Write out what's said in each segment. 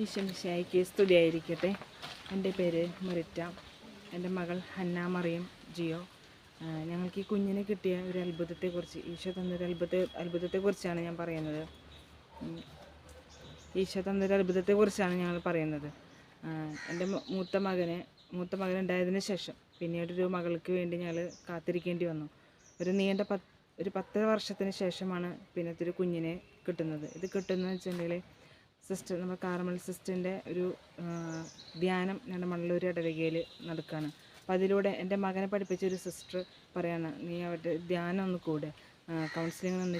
ഈശ്വമിശായിക്ക് സ്തുതിയായിരിക്കട്ടെ. എന്റെ പേര് മെറിറ്റ എന്റെ മകൾ ഹന്ന മറിയം ജിയോ. ഞങ്ങൾക്ക് ഈ കുഞ്ഞിന് കിട്ടിയ ഒരു അത്ഭുതത്തെക്കുറിച്ച് ഈശോ തന്നൊരു അത്ഭുത അത്ഭുതത്തെക്കുറിച്ചാണ് ഞാൻ പറയുന്നത്. ഈശോ തന്നൊരു അത്ഭുതത്തെക്കുറിച്ചാണ് ഞങ്ങൾ പറയുന്നത്. എന്റെ മൂത്ത മകന് മൂത്ത മകൻ ഉണ്ടായതിന് ശേഷം പിന്നീട് ഒരു മകൾക്ക് വേണ്ടി ഞങ്ങൾ കാത്തിരിക്കേണ്ടി വന്നു. ഒരു നീണ്ട പത്ത് ഒരു പത്ത് വർഷത്തിന് ശേഷമാണ് പിന്നത്തെ ഒരു കുഞ്ഞിനെ കിട്ടുന്നത്. ഇത് കിട്ടുന്നതെന്ന് വെച്ചിട്ടുണ്ടെങ്കിൽ സിസ്റ്റർ നമ്മുടെ കാർമൽ സിസ്റ്ററിന്റെ ഒരു ധ്യാനം ഞങ്ങളുടെ മണ്ണൂർ ഇടവകയിൽ നടക്കുകയാണ് അപ്പോൾ അതിലൂടെ എന്റെ മകനെ പഠിപ്പിച്ച ഒരു സിസ്റ്റർ പറയാണ് നീ അവരുടെ ധ്യാനം ഒന്ന് കൂടെ കൗൺസിലിംഗ് ഒന്ന്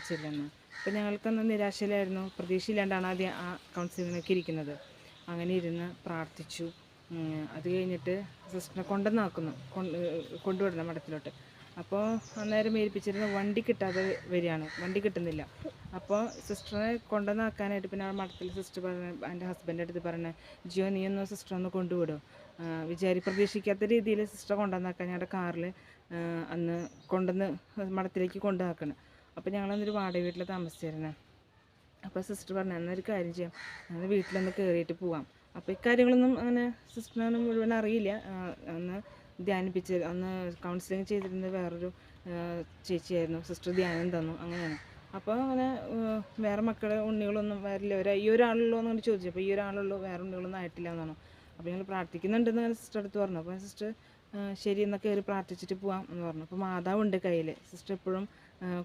അപ്പോൾ ഞങ്ങൾക്കൊന്ന് നിരാശയിലായിരുന്നു. പ്രതീക്ഷയില്ലാണ്ടാണ് ആ ധ്യാ- ആ കൗൺസിലിങ്ങിനൊക്കെ ഇരിക്കുന്നത്. അങ്ങനെ ഇരുന്ന് പ്രാർത്ഥിച്ചു. അത് കഴിഞ്ഞിട്ട് സിസ്റ്ററിനെ കൊണ്ടുവന്നാക്കുന്നു. കൊണ്ട് കൊണ്ടുവിടണം മഠത്തിലോട്ട്. അപ്പോൾ അന്നേരം ഏൽപ്പിച്ചിരുന്ന വണ്ടി കിട്ടാതെ വരികയാണ്. വണ്ടി കിട്ടുന്നില്ല. അപ്പോൾ സിസ്റ്ററെ കൊണ്ടുവന്നാക്കാനായിട്ട് പിന്നെ ആ മഠത്തിൽ സിസ്റ്റർ പറഞ്ഞ എന്റെ ഹസ്ബൻഡ് അടുത്ത് പറഞ്ഞ ജിയോ നീ ഒന്ന് സിസ്റ്റർ ഒന്ന് കൊണ്ടുവിടും. വിചാരി പ്രതീക്ഷിക്കാത്ത രീതിയിൽ സിസ്റ്റർ കൊണ്ടുവന്നാക്കാൻ ഞങ്ങളുടെ കാറിൽ അന്ന് കൊണ്ടുവന്ന് മഠത്തിലേക്ക് കൊണ്ടുവന്നാക്കണം. അപ്പോൾ ഞങ്ങളന്നൊരു വാടക വീട്ടിൽ താമസിച്ചിരുന്നത് അപ്പോൾ സിസ്റ്റർ പറഞ്ഞു എന്നൊരു കാര്യം ചെയ്യാം. ഞങ്ങൾ വീട്ടിലൊന്ന് കയറിയിട്ട് പോവാം. അപ്പോൾ ഇക്കാര്യങ്ങളൊന്നും അങ്ങനെ സിസ്റ്ററിനൊന്നും മുഴുവൻ അറിയില്ല. അന്ന് ധ്യാനിപ്പിച്ച് അന്ന് കൗൺസിലിംഗ് ചെയ്തിരുന്നത് വേറൊരു ചേച്ചിയായിരുന്നു. സിസ്റ്റർ ധ്യാനം തന്നു. അങ്ങനെയാണ്. അപ്പോൾ അങ്ങനെ വേറെ മക്കളെ ഉണ്ണികളൊന്നും വരില്ല. ഒരു ഈ ഒരാളുള്ളൂ എന്നോട് ചോദിച്ചു. അപ്പോൾ ഈ ഒരാളുള്ളൂ വേറെ ഉണ്ണികളൊന്നും ആയിട്ടില്ല എന്നാണ്. അപ്പോൾ ഞങ്ങൾ പ്രാർത്ഥിക്കുന്നുണ്ടെന്ന് സിസ്റ്റർ അടുത്ത് പറഞ്ഞു. അപ്പോൾ സിസ്റ്റർ ശരി എന്നൊക്കെ ഒരു പ്രാർത്ഥിച്ചിട്ട് പോവാം എന്ന് പറഞ്ഞു. അപ്പോൾ മാതാവുണ്ട് കയ്യിൽ സിസ്റ്റർ എപ്പോഴും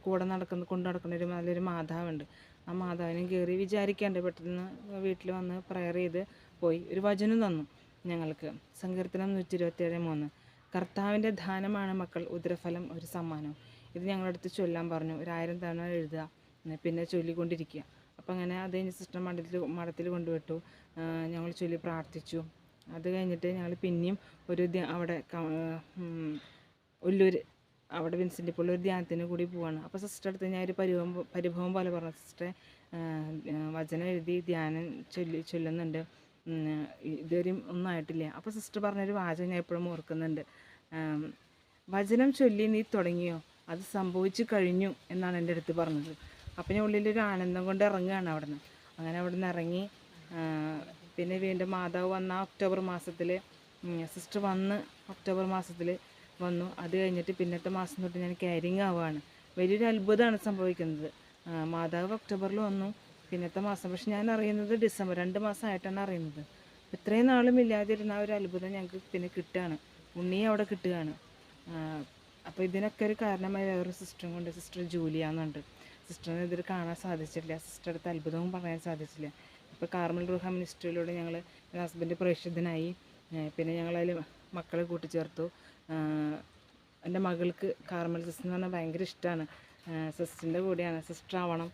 കൂടെ നടക്കുന്ന കൊണ്ട് നടക്കുന്ന ഒരു നല്ലൊരു മാതാവുണ്ട്. ആ മാതാവിനും കയറി വിചാരിക്കാണ്ട് പെട്ടെന്ന് വീട്ടിൽ വന്ന് പ്രയർ ചെയ്ത് പോയി. ഒരു വചനം തന്നു ഞങ്ങൾക്ക്. സങ്കീർത്തനം നൂറ്റി ഇരുപത്തിയേഴ് മൂന്ന്. കർത്താവിന്റെ ദാനമാണ് മക്കൾ ഉദരഫലം ഒരു സമ്മാനം. ഇത് ഞങ്ങളുടെ അടുത്ത് ചൊല്ലാൻ പറഞ്ഞു. ഒരു ആയിരം തവണ എഴുതുക. പിന്നെ ചൊല്ലിക്കൊണ്ടിരിക്കുക. അപ്പം അങ്ങനെ അത് കഴിഞ്ഞ് സിസ്റ്റർ മഠത്തിൽ മഠത്തിൽ കൊണ്ടുവിട്ടു. ഞങ്ങൾ ചൊല്ലി പ്രാർത്ഥിച്ചു. അത് കഴിഞ്ഞിട്ട് ഞങ്ങൾ പിന്നെയും ഒരു അവിടെ ഉള്ളൂർ അവിടെ വിൻസെന്റ് ഇപ്പോൾ ഒരു ധ്യാനത്തിന് കൂടി പോവാണ്. അപ്പോൾ സിസ്റ്റർ അടുത്ത് ഞാൻ ഒരു പരിഭവം പരിഭവം പോലെ പറഞ്ഞു. സിസ്റ്ററെ വചനം എഴുതി ധ്യാനം ചൊല്ലി ചൊല്ലുന്നുണ്ട്. ഇതുവരെയും ഒന്നും ആയിട്ടില്ല. അപ്പോൾ സിസ്റ്റർ പറഞ്ഞൊരു വാചകം ഞാൻ എപ്പോഴും ഓർക്കുന്നുണ്ട്. വചനം ചൊല്ലി നീ തുടങ്ങിയോ? അത് സംഭവിച്ചു കഴിഞ്ഞു എന്നാണ് എന്റെ അടുത്ത് പറഞ്ഞത്. അപ്പം ഞാൻ ഉള്ളിലൊരു ആനന്ദം കൊണ്ട് ഇറങ്ങുകയാണ് അവിടെ നിന്ന് അങ്ങനെ അവിടെ നിന്ന് ഇറങ്ങി പിന്നെ വീണ്ടും മാതാവ് വന്ന ഒക്ടോബർ മാസത്തിൽ സിസ്റ്റർ വന്ന് ഒക്ടോബർ മാസത്തിൽ വന്നു. അത് കഴിഞ്ഞിട്ട് പിന്നത്തെ മാസം തൊട്ട് ഞാൻ ക്യാരിങ് ആവുകയാണ്. വലിയൊരു അത്ഭുതമാണ് സംഭവിക്കുന്നത്. മാതാവ് ഒക്ടോബറിൽ വന്നു. പിന്നത്തെ മാസം പക്ഷെ ഞാൻ അറിയുന്നത് ഡിസംബർ രണ്ട് മാസമായിട്ടാണ് അറിയുന്നത്. ഇത്രയും നാളും ഇല്ലാതിരുന്ന ആ ഒരു അത്ഭുതം ഞങ്ങൾക്ക് പിന്നെ കിട്ടുകയാണ്. ഉണ്ണിയെ അവിടെ കിട്ടുകയാണ്. അപ്പോൾ ഇതിനൊക്കെ ഒരു കാരണമായി വേറൊരു സിസ്റ്ററും കൊണ്ട് സിസ്റ്റർ ജൂലിയാന്നുണ്ട് സിസ്റ്ററിനെ ഇതിൽ കാണാൻ സാധിച്ചില്ല സിസ്റ്റർ അടുത്ത് അത്ഭുതവും പറയാൻ സാധിച്ചില്ല. ഇപ്പോൾ കാർമൽ റൂഹ മിനിസ്റ്ററിയിലൂടെ ഞങ്ങൾ ഹസ്ബൻഡ് പ്രേക്ഷിതനായി. പിന്നെ ഞങ്ങളതിൽ മക്കളെ കൂട്ടിച്ചേർത്തു. എന്റെ മകൾക്ക് കാർമൽ സിസ്റ്റർ എന്ന് പറഞ്ഞാൽ ഭയങ്കര ഇഷ്ടമാണ് സിസ്റ്ററിന്റെ കൂടെയാണ്. സിസ്റ്റർ ആവണം.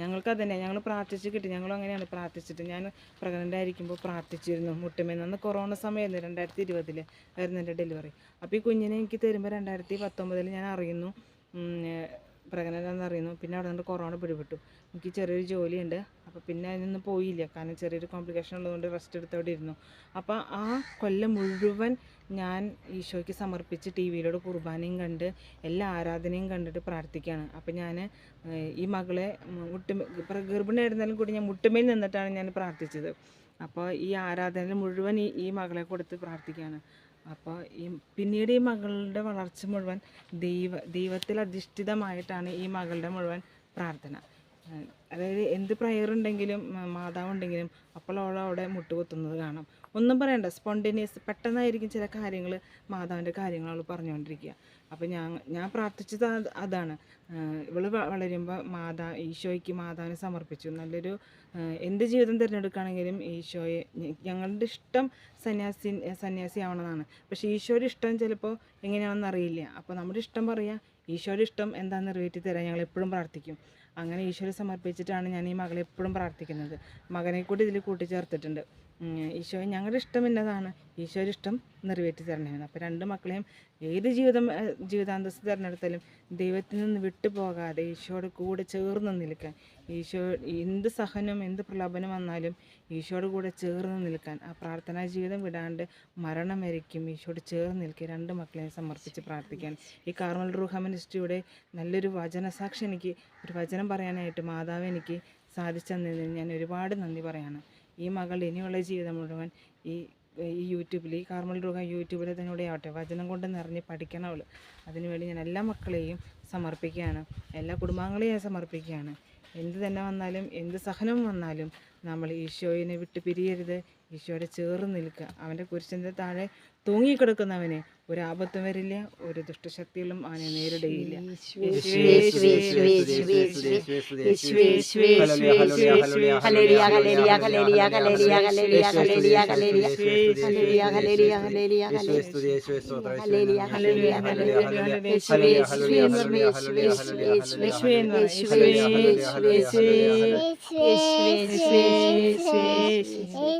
ഞങ്ങൾക്ക് അതന്നെ. ഞങ്ങൾ പ്രാർത്ഥിച്ച് കിട്ടി. ഞങ്ങളും അങ്ങനെയാണ് പ്രാർത്ഥിച്ചിട്ട്. ഞാൻ പ്രഗ്നന്റ് ആയിരിക്കുമ്പോൾ പ്രാർത്ഥിച്ചിരുന്നു മുട്ടുമേന്ന് അന്ന് കൊറോണ സമയമായിരുന്നു രണ്ടായിരത്തി ഇരുപതിൽ ആയിരുന്നു എന്റെ ഡെലിവറി അപ്പോൾ ഈ കുഞ്ഞിനെ എനിക്ക് തരുമ്പോൾ രണ്ടായിരത്തി പത്തൊമ്പതിൽ ഞാൻ അറിയുന്നു. പ്രഗ്നന്റ് അറിയുന്നു പിന്നെ അവിടെ നിന്ന് കൊറോണ പിടിപെട്ടു. എനിക്ക് ചെറിയൊരു ജോലിയുണ്ട്. അപ്പോൾ പിന്നെ അതിനൊന്നും പോയില്ല. കാരണം ചെറിയൊരു കോംപ്ലിക്കേഷൻ ഉള്ളതുകൊണ്ട് റെസ്റ്റ് എടുത്തോടെ ഇരുന്നു. അപ്പോൾ ആ കൊല്ലം മുഴുവൻ ഞാൻ ഈശോയ്ക്ക് സമർപ്പിച്ച് ടി വിയിലൂടെ കുർബാനയും കണ്ട് എല്ലാ ആരാധനയും കണ്ടിട്ട് പ്രാർത്ഥിക്കുകയാണ്. അപ്പോൾ ഞാൻ ഈ മകളെ മുട്ടുമേ ഗർഭിണിയായിരുന്നാലും കൂടി ഞാൻ മുട്ടുമേൽ നിന്നിട്ടാണ് ഞാൻ പ്രാർത്ഥിച്ചത്. അപ്പോൾ ഈ ആരാധന മുഴുവൻ ഈ ഈ മകളെ കൊടുത്ത് പ്രാർത്ഥിക്കുകയാണ്. അപ്പോൾ ഈ പിന്നീട് ഈ മകളുടെ വളർച്ച മുഴുവൻ ദൈവ ദൈവത്തിൽ അധിഷ്ഠിതമായിട്ടാണ് ഈ മകളുടെ മുഴുവൻ പ്രാർത്ഥന. അതായത് എന്ത് പ്രയർ ഉണ്ടെങ്കിലും മാതാവ് ഉണ്ടെങ്കിലും അപ്പോൾ അവിടെ മുട്ടുകുത്തുന്നത് കാണാം. ഒന്നും പറയണ്ട സ്പോണ്ടേനിയസ് പെട്ടെന്നായിരിക്കും ചില കാര്യങ്ങൾ മാതാവിന്റെ കാര്യങ്ങൾ അവൾ പറഞ്ഞുകൊണ്ടിരിക്കുക. അപ്പോൾ ഞാൻ ഞാൻ പ്രാർത്ഥിച്ചത് അതാണ്. ഇവൾ വളരുമ്പോൾ മാതാ ഈശോയ്ക്ക് മാതാവിനെ സമർപ്പിച്ചു. നല്ലൊരു എന്റെ ജീവിതം തിരഞ്ഞെടുക്കുകയാണെങ്കിലും ഈശോയെ ഞങ്ങളുടെ ഇഷ്ടം സന്യാസി സന്യാസി ആവണമെന്നാണ് പക്ഷേ ഈശോയുടെ ഇഷ്ടം ചിലപ്പോൾ എങ്ങനെയാണെന്ന് അറിയില്ല അപ്പോൾ നമ്മുടെ ഇഷ്ടം പറയുക ഈശോയുടെ ഇഷ്ടം എന്താണെന്ന് നിറവേറ്റി തരാൻ ഞങ്ങൾ എപ്പോഴും പ്രാർത്ഥിക്കും. അങ്ങനെ ഈശോയെ സമർപ്പിച്ചിട്ടാണ് ഞാൻ ഈ മകളെ എപ്പോഴും പ്രാർത്ഥിക്കുന്നത്. മകനെ കൂടി ഇതിൽ കൂട്ടിച്ചേർത്തിട്ടുണ്ട്. ഉം, ഈശോയെ ഞങ്ങളുടെ ഇഷ്ടം ഇന്നതാണ്. ഈശോയുടെ ഇഷ്ടം നിറവേറ്റി തരണമെന്ന് അപ്പോൾ രണ്ട് മക്കളെയും ഏത് ജീവിതം ജീവിതാന്തസ് തിരഞ്ഞെടുത്താലും ദൈവത്തിൽ നിന്ന് വിട്ടുപോകാതെ ഈശോയുടെ കൂടെ ചേർന്ന് നിൽക്കാൻ ഈശോ എന്ത് സഹനം എന്ത് പ്രലോഭനം വന്നാലും ഈശോയുടെ കൂടെ ചേർന്ന് നിൽക്കാൻ ആ പ്രാർത്ഥനാ ജീവിതം വിടാണ്ട് മരണം വരയ്ക്കും ഈശോട് ചേർന്ന് നിൽക്കുക രണ്ട് മക്കളെയും സമർപ്പിച്ച് പ്രാർത്ഥിക്കാൻ. ഈ കാർമൽ റൂഹ മിനിസ്ട്രിയുടെ നല്ലൊരു വചനസാക്ഷി എനിക്ക് ഒരു വചനം പറയാനായിട്ട് മാതാവ് എനിക്ക് സാധിച്ചു തന്നതിന് ഞാൻ ഒരുപാട് നന്ദി പറയാണ്. ഈ മകൾ ഇനിയുള്ള ജീവിതം മുഴുവൻ ഈ ഈ യൂട്യൂബിൽ ഈ കാർമൽ രൂപ യൂട്യൂബിൽ തന്നെ ആവട്ടെ. വചനം കൊണ്ട് നിറഞ്ഞ് പഠിക്കണം അവൾ അതിനുവേണ്ടി ഞാൻ എല്ലാ മക്കളെയും സമർപ്പിക്കുകയാണ്. എല്ലാ കുടുംബാംഗങ്ങളെയും സമർപ്പിക്കുകയാണ്. എന്ത് തന്നെ വന്നാലും എന്ത് സഹനവും വന്നാലും നമ്മൾ ഈശോയിനെ വിട്ട് പിരിയരുത് ഈശോയുടെ ചേർന്ന് നിൽക്കുക അവന്റെ കുരിശിന്റെ താഴെ തൂങ്ങിക്കിടക്കുന്നവന് ഒരു ആപത്തും വരില്ല ഒരു ദുഷ്ടശക്തികളും അവനെ നേരിടുകയില്ല യേശുവേ യേശുവേ യേശുവേ യേശുവേ